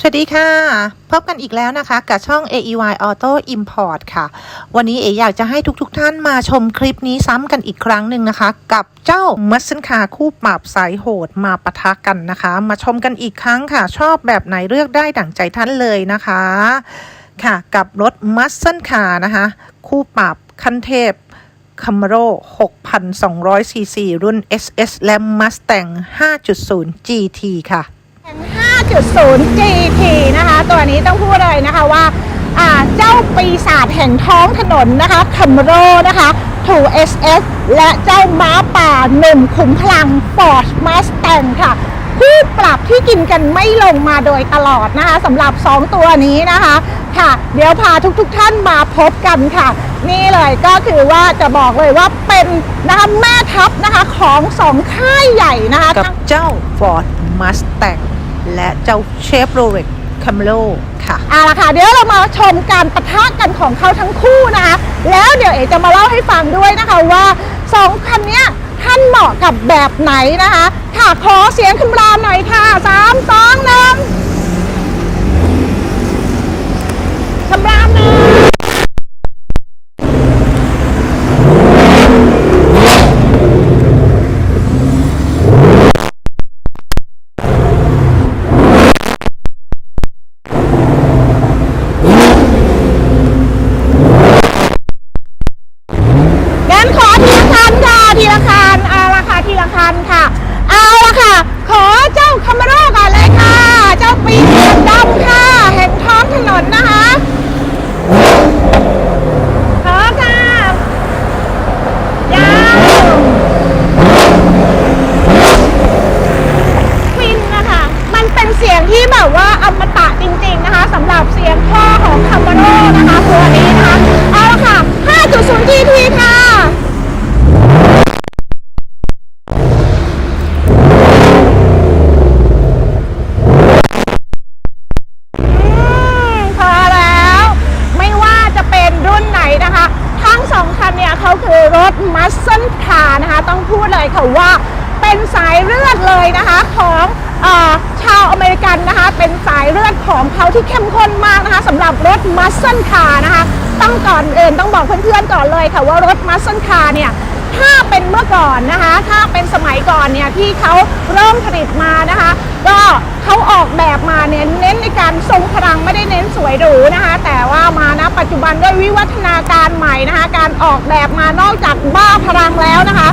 สวัสดีค่ะ พบกันอีกแล้วนะคะ กับช่อง AEY Auto Import ค่ะ วันนี้เออยากจะให้ทุกๆทท่านมาชมคลิปนี้ซ้ำกันอีกครั้งหนึ่งนะคะ กับเจ้ามัสเซนคาคู่ปราบสายโหดมาปะทะกันนะคะ มาชมกันอีกครั้งค่ะ ชอบแบบไหนเลือกได้ดั่งใจท่านเลยนะคะ ค่ะ กับรถมัสเซนคานะคะ คู่ปราบคันเทพคัมโร6,200ซีซีรุ่น SS และ Mustang 5.0 GT ค่ะ 5.0 GT นะคะ ตัวนี้ต้องพูดเลยนะคะว่าเจ้าปีศาจแห่งท้องถนนนะคะคัมโรนะคะ 2SS และเจ้าม้าป่าหนุ่มขุมพลัง Ford Mustang ค่ะผู้ปรับที่กินกันไม่ลงมาโดยตลอดนะคะสำหรับ 2 ตัวนี้นะคะค่ะ เดี๋ยวพาทุกๆทท่านมาพบกันค่ะ นี่เลยก็คือว่าจะบอกเลยว่าเป็นนะคะแม่ทัพนะคะของสองค่ายใหญ่นะคะกับเจ้า Ford Mustang และเจ้า Chevrolet Camaro ค่ะเอาละค่ะเดี๋ยวเรามาชมการปะทะกันของเขาทั้งคู่นะคะ แล้วเดี๋ยวเอ๋จะมาเล่าให้ฟังด้วยนะคะว่าสองคันนี้ท่านเหมาะกับแบบไหนนะคะ ค่ะขอเสียงคุณรามหน่อยค่ะสามสองหนึ่งคำรามหนึ่งงั้นขอทีละคันค่ะทีละคันเอาละค่ะทีละคันค่ะ เอาละค่ะ ขอเจ้าคามาโร่ก่อนเลยค่ะ เจ้าปีเสียดำค่ะ เห็นท้องถนนนะคะขอค่ะยาวฟินนะคะ มันเป็นเสียงที่แบบว่าอมตะจริงๆนะคะสำหรับเสียงพ่อของคามาโร่นะคะตัวนี้นะคะ เอาละค่ะ 5.0 GT ค่ะ อืมพอแล้วไม่ว่าจะเป็นรุ่นไหนนะคะ ทั้งสองคันเนี่ยเขาคือรถมัสเซิลคาร์นะคะ ต้องพูดเลยค่ะว่าเป็นสายเลือดเลยนะคะของอชาวอเมริกันนะคะ เป็นสายเลือดของเขาที่เข้มข้นมากนะคะสำหรับรถมัสเซิลคาร์นะคะต้องก่อนเอื่นต้องบอกเพื่อนๆก่อนเลยค่ะว่ารถมัสเซิลคาร์เนี่ยถ้าเป็นเมื่อก่อนนะคะ ถ้าเป็นสมัยก่อนเนี่ยที่เขาเริ่มผลิตมานะคะ ก็เขาออกแบบมาเนี่ยเน้นในการทรงพลังไม่ได้เน้นสวยหรูนะคะ แต่ว่ามานะปัจจุบันด้วยวิวัฒนาการใหม่นะคะ การออกแบบมานอกจากบ้าพลังแล้วนะคะ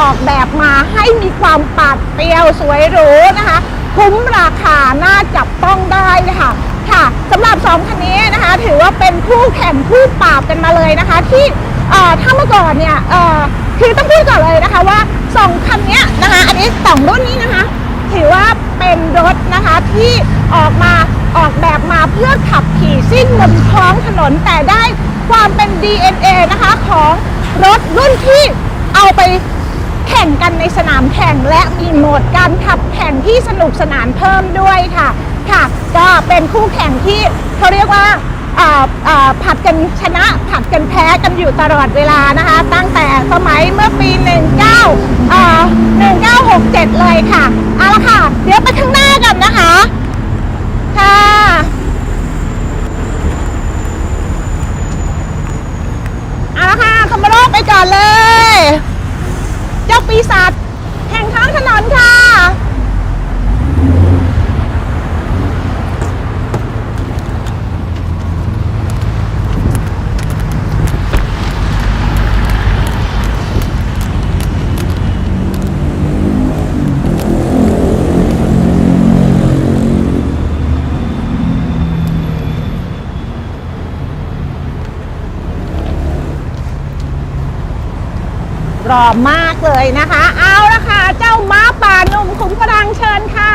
ออกแบบมาให้มีความปาดเปรียวสวยหรูนะคะ คุ้มราคาน่าจับต้องได้ค่ะค่ะสำหรับสองคันนี้นะคะ ถือว่าเป็นคู่แข่งคู่ปราบกันมาเลยนะคะ ที่ถ้าเมื่อก่อนเนี่ยคือต้องพูดก่อนเลยนะคะว่าสองคันนี้นะคะ อันนี้สองรุ่นนี้นะคะ ถือว่าเป็นรถนะคะที่ออกมาออกแบบมาเพื่อขับขี่ซิ่งบนท้องถนนแต่ได้ความเป็น DNA นะคะของรถรุ่นที่เอาไป สนามแข่งและมีโหมดการขับแข่งที่สนุกสนานเพิ่มด้วยค่ะค่ะ ก็เป็นคู่แข่งที่เขาเรียกว่าอ่าอ่าผัดกันชนะผัดกันแพ้กันอยู่ตลอดเวลานะคะ ตั้งแต่สมัยเมื่อปี 19อ่า1967 เลยค่ะเอาละค่ะ เดี๋ยวไปข้างหน้ากันนะคะ ค่ะเอาละค่ะคอมมาโรไปก่อนเลย สัตว์ปีศาจแห่งท้องถนนค่ะ อมากเลยนะคะ เอาละค่ะ เจ้าม้าป่าหนุ่มขุมพลังเชิญค่ะ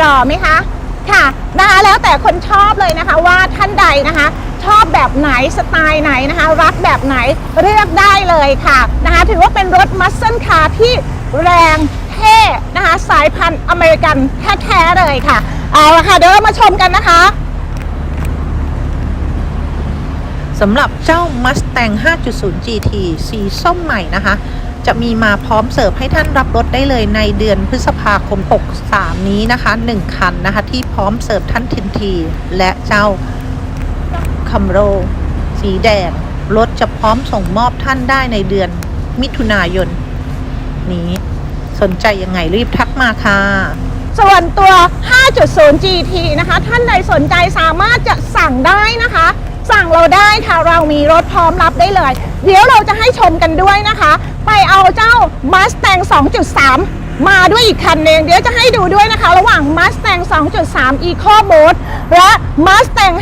รอไหมคะ ค่ะนะคะแล้วแต่คนชอบเลยนะคะว่าท่านใดนะคะ ชอบแบบไหนสไตล์ไหนนะคะ รักแบบไหนเลือกได้เลยค่ะนะคะถือว่าเป็นรถมัสเซิลคาร์ที่แรงเท่นะคะสายพันธุ์อเมริกันแท้ๆเลยค่ะ เอาละค่ะเดี๋ยวเรามาชมกันนะคะสำหรับเจ้า Mustang 5.0 GT สีส้มใหม่นะคะ จะมีมาพร้อมเสิร์ฟให้ท่านรับรถได้เลยในเดือนพฤษภาคม 63 นี้นะคะ 1 คันนะคะ ที่พร้อมเสิร์ฟท่านทันที และเจ้า คัมโร สีแดงรถจะพร้อมส่งมอบท่านได้ในเดือนมิถุนายน นี้ สนใจยังไงรีบทักมาค่ะ ส่วนตัว 5.0 GT นะคะ ท่านใดสนใจสามารถจะสั่งได้นะคะ สั่งเราได้ค่ะเรามีรถพร้อมรับได้เลย เดี๋ยวเราจะให้ชมกันด้วยนะคะ ไปเอาเจ้า Mustang 2.3 มาด้วยอีกคันหนึ่งเดี๋ยวจะให้ดูด้วยนะคะ ระหว่าง Mustang 2.3 Eco Mode และ Mustang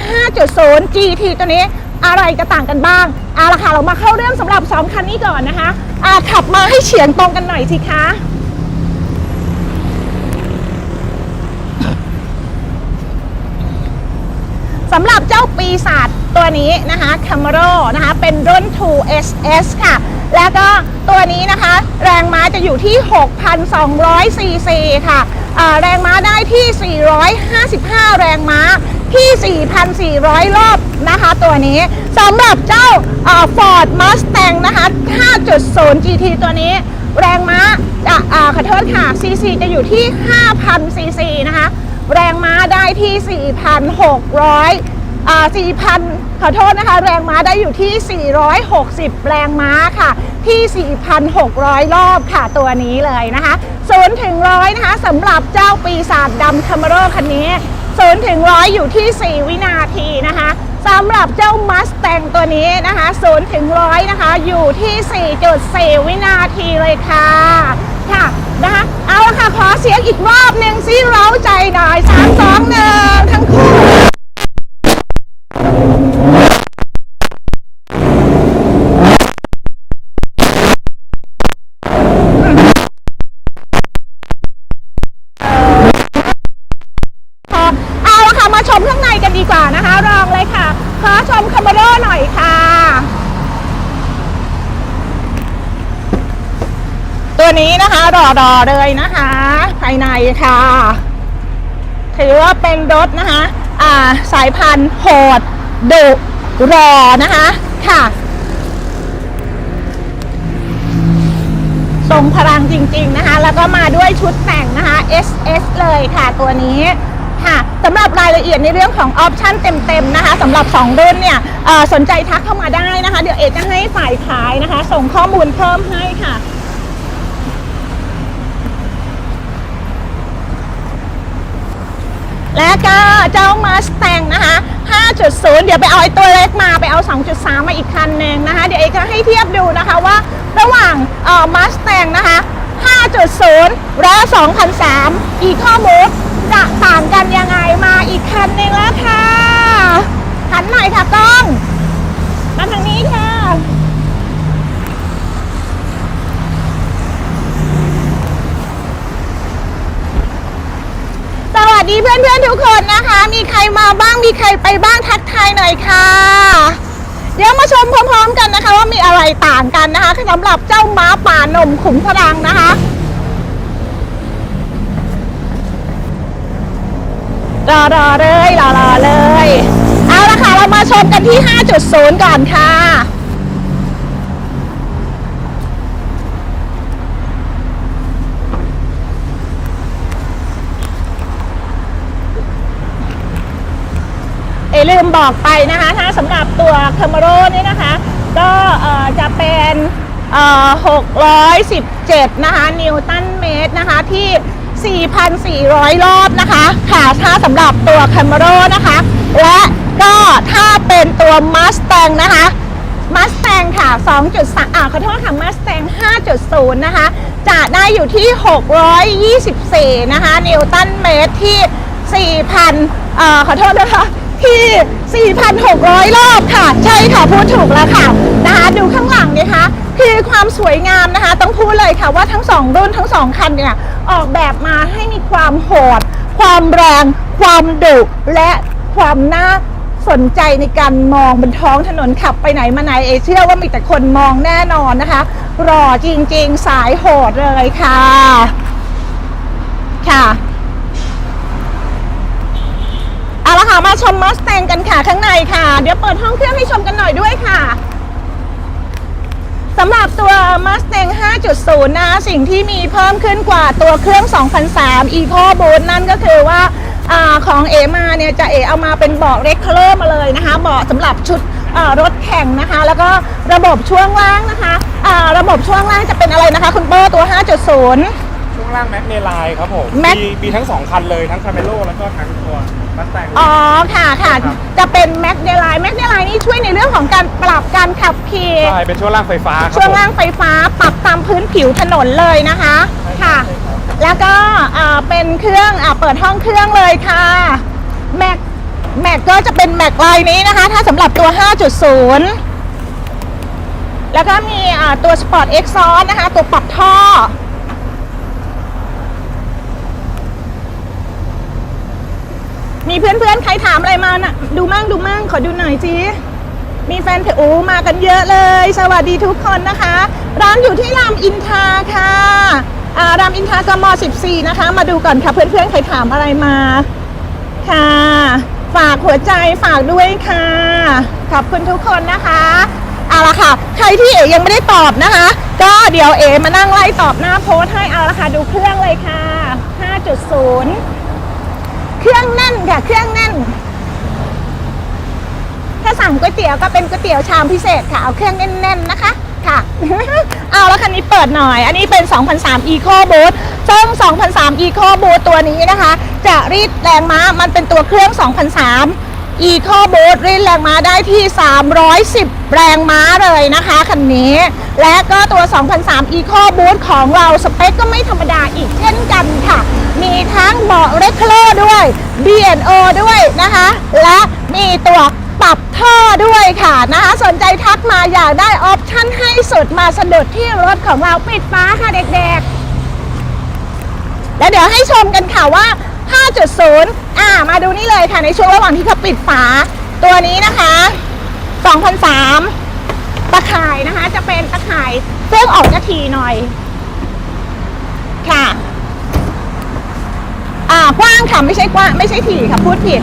5.0 GT ตัวนี้อะไรจะต่างกันบ้างเอาละค่ะเรามาเข้าเรื่องสำหรับ2คันนี้ก่อนนะคะอาขับมาให้เฉียงตรงกันหน่อยสิคะสำหรับเจ้าปีศาจตัวนี้นะคะ Camaro นะคะ เป็นรุ่น 2SS ค่ะ แล้วก็ตัวนี้นะคะ แรงม้าจะอยู่ที่ 6,200ซีซีค่ะอ่าแรงม้าได้ที่ 455 แรงม้าที่ 4,400 รอบนะคะตัวนี้สำหรับเจ้า Ford Mustang นะคะ 5.0 GT ตัวนี้ แรงม้าจะอขอโทษค่ะซีซีจะอยู่ที่ 5,000ซีซีนะคะ แรงม้าได้ที่ 4,600อ่า4,000 ขอโทษนะคะ แรงม้าได้อยู่ที่ 460 แรงม้าค่ะ ที่ 4,600 รอบค่ะตัวนี้เลยนะคะ0ถึง100นะคะสำหรับเจ้าปีศาจดำคาร์โรคันนี้0ถึง100อยู่ที่ 4 วินาทีนะคะสำหรับเจ้า Mustang ตัวนี้นะคะ0ถึง100นะคะ อยู่ที่ 4.4 วินาทีเลยค่ะค่ะนะคะเอาละค่ะ ขอเสียงอีกรอบหนึ่งซิเร้าใจหน่อยสามสองหนึ่งทั้งคู่ พอเอาละค่ะ มาชมข้างในกันดีกว่านะคะ รองเลยค่ะ ขอชมคาร์โรหน่อยค่ะ ตัว นี้นะคะรอรอๆเลยนะคะ ภายในค่ะ ถือว่าเป็นรถนะคะ อ่าสายพันธุ์โหดดุรอนะคะค่ะทรงพลังจริง ๆนะคะ แล้วก็มาด้วยชุดแต่งนะคะ SS เลยค่ะตัวนี้ค่ะสำหรับรายละเอียดในเรื่องของออปชั่นเต็มๆนะคะสำหรับ 2 รุ่นเนี่ยสนใจทักเข้ามาได้นะคะ เดี๋ยวเอจะให้ฝ่ายขายนะคะ ส่งข้อมูลเพิ่มให้ค่ะ และก็เจ้ามาสแตงนะคะ 5.0 เดี๋ยวไปเอาไอ้ตัวเล็กมาไปเอา 2.3 มาอีกคันหนึ่งนะคะ เดี๋ยวเอกจะให้เทียบดูนะคะว่าระหว่างเอ่อมาสแตงนะคะ 5.0 และ2003 Eco Mode จะต่างกันยังไงมาอีกคันหนึ่งแล้วค่ะหันหน่อยค่ะกล้อง มาทางนี้ค่ะ สวัสดีเพื่อนๆ ทุกคนนะคะ มีใครมาบ้างมีใครไปบ้างทักทายหน่อยค่ะ เดี๋ยวมาชมพร้อมๆกันนะคะ ว่ามีอะไรต่างกันนะคะสำหรับเจ้าม้าป่านมขุมพลังนะคะรอรอๆเลยรอรอๆเลย เอาละค่ะ เรามาชมกันที่ 5.0 ก่อนค่ะ ลืมบอกไปนะคะถ้าสำหรับตัวคา m ม r o นี่นะคะ ก็จะเป็น617 นะคะ นิวตันเมตรนะคะ ที่ 4,400 รอบนะคะ ค่ะ ถ้าสำหรับตัวคา m ม r o นะคะ และก็ถ้าเป็นตัว Mustang นะคะ Mustang ค่ะ2.3อ่าขอโทษค่ะ Mustang 5.0 นะคะ จะได้อยู่ที่ 624 นะคะ นิวตันเมตรที่ 4,000เอ่อขอโทษนะคะ ที่4,600 รอบค่ะ ใช่ค่ะ พูดถูกแล้วค่ะนะคะดูข้างหลังนะคะคือความสวยงามนะคะ ต้องพูดเลยค่ะว่าทั้งสองรุ่นทั้งสองคันเนี่ย ออกแบบมาให้มีความโหด ความแรง ความดุและความน่าสนใจในการมองบนท้องถนนขับไปไหนมาไหนเอเชื่อว่ามีแต่คนมองแน่นอนนะคะรอจริงๆ สายโหดเลยค่ะ ค่ะ เอาละ ค่ะมาชมมัสแตงกันค่ะข้างในค่ะ เดี๋ยวเปิดห้องเครื่องให้ชมกันหน่อยด้วยค่ะสำหรับตัว Mustang 5.0 นะ สิ่งที่มีเพิ่มขึ้นกว่าตัวเครื่อง 2003 Eco Boost นั่นก็คือว่าอาของเอมาเนี่ยจะเอเอามาเป็นเบาะเรคเคอร์มาเลยนะคะเบาะสำหรับชุดอ่ารถแข่งนะคะ แล้วก็ระบบช่วงล่างนะคะอ่าระบบช่วงล่างจะเป็นอะไรนะคะคุณเปอร์ตัว 5.0 ช่วงล่างแม็กเนลายครับผม Mac มีมีทั้งสองคันเลยทั้งคาเมโลแล้วก็ทั้งตัว มัสแตงอ๋อค่ะค่ะครับจะเป็นแม็กเดลไลแม็กเดลไลนี่ช่วยในเรื่องของการปรับการขับขี่ใช่เป็นช่วงล่างไฟฟ้าครับช่วงล่างผมไฟฟ้าปรับตามพื้นผิวถนนเลยนะคะค่ะ แล้วก็อ่าเป็นเครื่องอ่าเปิดห้องเครื่องเลยค่ะแม็กแม็กก็จะเป็นแม็กไลน์นี้นะคะ ถ้าสำหรับตัว 5.0 แล้วก็มีอ่าตัว Sport Exhaust นะคะ ตัวปรับท่อ มีเพื่อนๆ ใครถามอะไรมานะดูมั่งดูมั่งขอดูหน่อยจีมีแฟนเพจโอ้มากันเยอะเลย สวัสดีทุกคนนะคะ ร้านอยู่ที่รามอินทราค่ะอารามอินทรากม 14 นะคะ มาดูก่อนค่ะ เพื่อนๆ ใครถามอะไรมาค่ะ ฝากหัวใจฝากด้วยค่ะ ขอบคุณทุกคนนะคะเอาละค่ะ ใครที่เอ๋ยังไม่ได้ตอบนะคะ ก็เดี๋ยวเอ๋มานั่งไล่ตอบหน้าโพสให้เอาละค่ะ ดูเครื่องเลยค่ะ 5.0 เครื่องแน่ ค่ะเครื่องแน่น ถ้าสั่งก๋วยเตี๋ยวก็เป็นก๋วยเตี๋ยวชามพิเศษค่ะ เอาเครื่องแน่นๆนะคะ ค่ะ เอาแล้วคันนี้เปิดหน่อย อันนี้เป็น 2003 Eco Boost ซึ่ง 2003 Eco Boost ตัวนี้นะคะ จะรีดแรงม้า มันเป็นตัวเครื่อง 2003 Eco Boost รีดแรงม้าได้ที่ 310 แรงม้าเลยนะคะคันนี้ และก็ตัว 2003 Eco Boost ของเราสเปคก็ไม่ธรรมดาอีกเช่นกันค่ะ มีทั้งเบาะเรคเคอร์ด้วย B&O ด้วยนะคะ และมีตัวปรับท่อด้วยค่ะนะคะ สนใจทักมาอยากได้ออปชั่นให้สุดมาสะดุดที่รถของเราปิดฟ้าค่ะเด็กๆ แล้วเดี๋ยวให้ชมกันค่ะว่า 5.0 อ่า มาดูนี่เลยค่ะในช่วงระหว่างที่เขาปิดฝาตัวนี้นะคะ2003ตะข่ายนะคะ จะเป็นตะข่ายซึ่งออกจะทีหน่อย ค่ะ อ่ากว้างค่ะไม่ใช่กว้างไม่ใช่ถี่ค่ะพูดผิด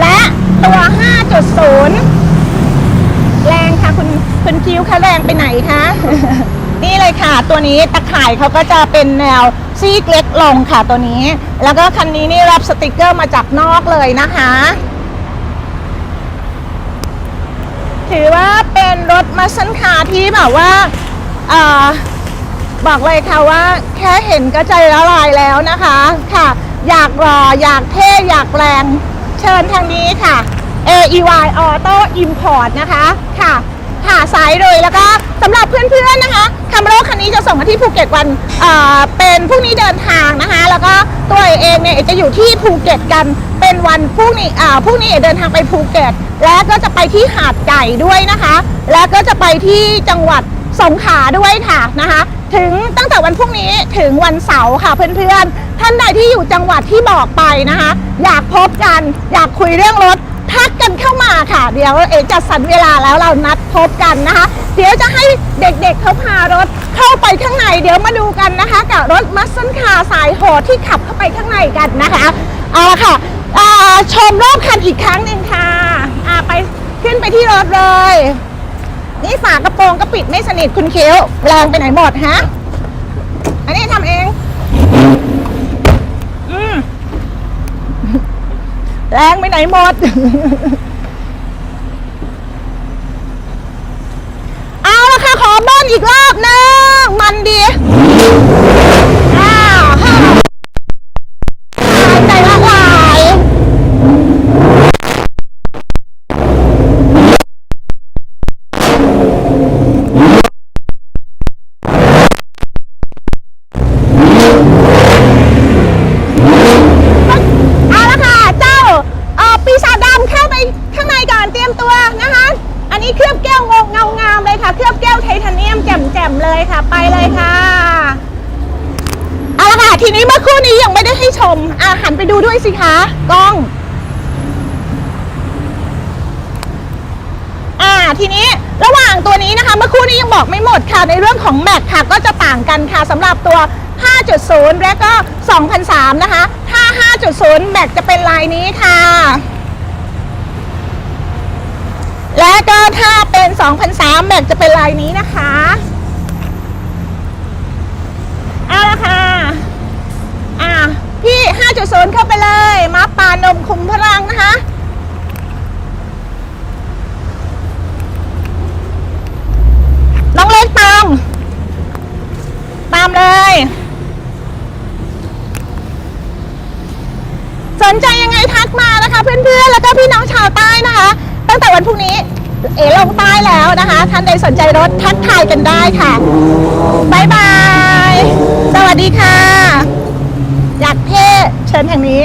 และตัว 5.0 แรงค่ะคุณคุณคิวคะแรงไปไหนคะ นี่เลยค่ะ ตัวนี้ตะข่ายเขาก็จะเป็นแนวซีกเล็กลงค่ะตัวนี้ แล้วก็คันนี้นี่รับสติกเกอร์มาจากนอกเลยนะคะ ถือว่าเป็นรถมัสันคาที่แบบว่าอบอกเลยค่ะว่าแค่เห็นก็ใจละลายแล้วนะคะค่ะ อยากรออยากเท่อยากแรงเชิญทางนี้ค่ะ AEY Auto Import นะคะค่ะค่ะสายเลยแล้วก็สำหรับเพื่อนๆนะคะคัมโรคันนี้จะส่งมาที่ภูเก็ตวันเอ่อเป็นพรุ่งนี้เดินทางนะคะ แล้วก็ตัวเองเนี่ยจะอยู่ที่ภูเก็ตกันเป็นวันพรุ่งนี้อ่าพรุ่งนี้เดินทางไปภูเก็ต และก็จะไปที่หาดใหญ่ด้วยนะคะ แล้วก็จะไปที่จังหวัด สงขาด้วยค่ะนะคะ ถึงตั้งแต่วันพรุ่งนี้ถึงวันเสาร์ค่ะเพื่อนๆ ท่านใดที่อยู่จังหวัดที่บอกไปนะคะ อยากพบกัน อยากคุยเรื่องรถทักกันเข้ามาค่ะ เดี๋ยวเอจัดสรรเวลาแล้วเรานัดพบกันนะคะ เดี๋ยวจะให้เด็กๆเขาพารถเข้าไปข้างใน เดี๋ยวมาดูกันนะคะ กับรถมัสซันคาสายโหดที่ขับเข้าไปข้างในกันนะคะเอาละค่ะอ่าชมรอบคันอีกครั้งหนึ่งค่ะอ่าไปขึ้นไปที่รถเลย นี่ฝากระโปรงก็ปิดไม่สนิทคุณเคี้ยวแรงไปไหนหมดฮะ อันนี้ทำเอง อืมแรงไปไหนหมด เอาละค่ะ ขอเบิ้ลอีกรอบนึงมันดีอ้าวฮ่าหายใจละลาย เอาละค่ะ เจ้าเอ่อปีศาจดำเข้าไปข้างในก่อนเตรียมตัวนะคะ อันนี้เคลือบแก้วงงเงางามเลยค่ะ เคลือบแก้วไทเทเนียมแจ่มๆเลยค่ะ ไปเลยค่ะ เอาละค่ะ ทีนี้เมื่อครู่นี้ยังไม่ได้ให้ชมอะหันไปดูด้วยสิคะกล้อง อ่าทีนี้ ระหว่างตัวนี้นะคะเมื่อครู่นี้ยังบอกไม่หมดค่ะในเรื่องของแม็กค่ะก็จะต่างกันค่ะสำหรับตัว 5.0 และก็2003 นะคะ ถ้า 5.0 แม็กจะเป็นลายนี้ค่ะ และก็ถ้าเป็น 2003 แม็กจะเป็นลายนี้นะคะเอาละค่ะ อะ พี่ 5.0 เข้าไปเลย มาปานมคุมพลังนะคะ น้องเล็กตาม ตามเลย สนใจยังไงทักมานะคะ เพื่อนๆ แล้วก็พี่น้องชาวใต้นะคะ ตั้งแต่วันพรุ่งนี้ เอ๋ลงใต้แล้วนะคะ ท่านใดสนใจรถทักทายกันได้ค่ะบายบาย สวัสดีค่ะ อยากเท่เชิญทางนี้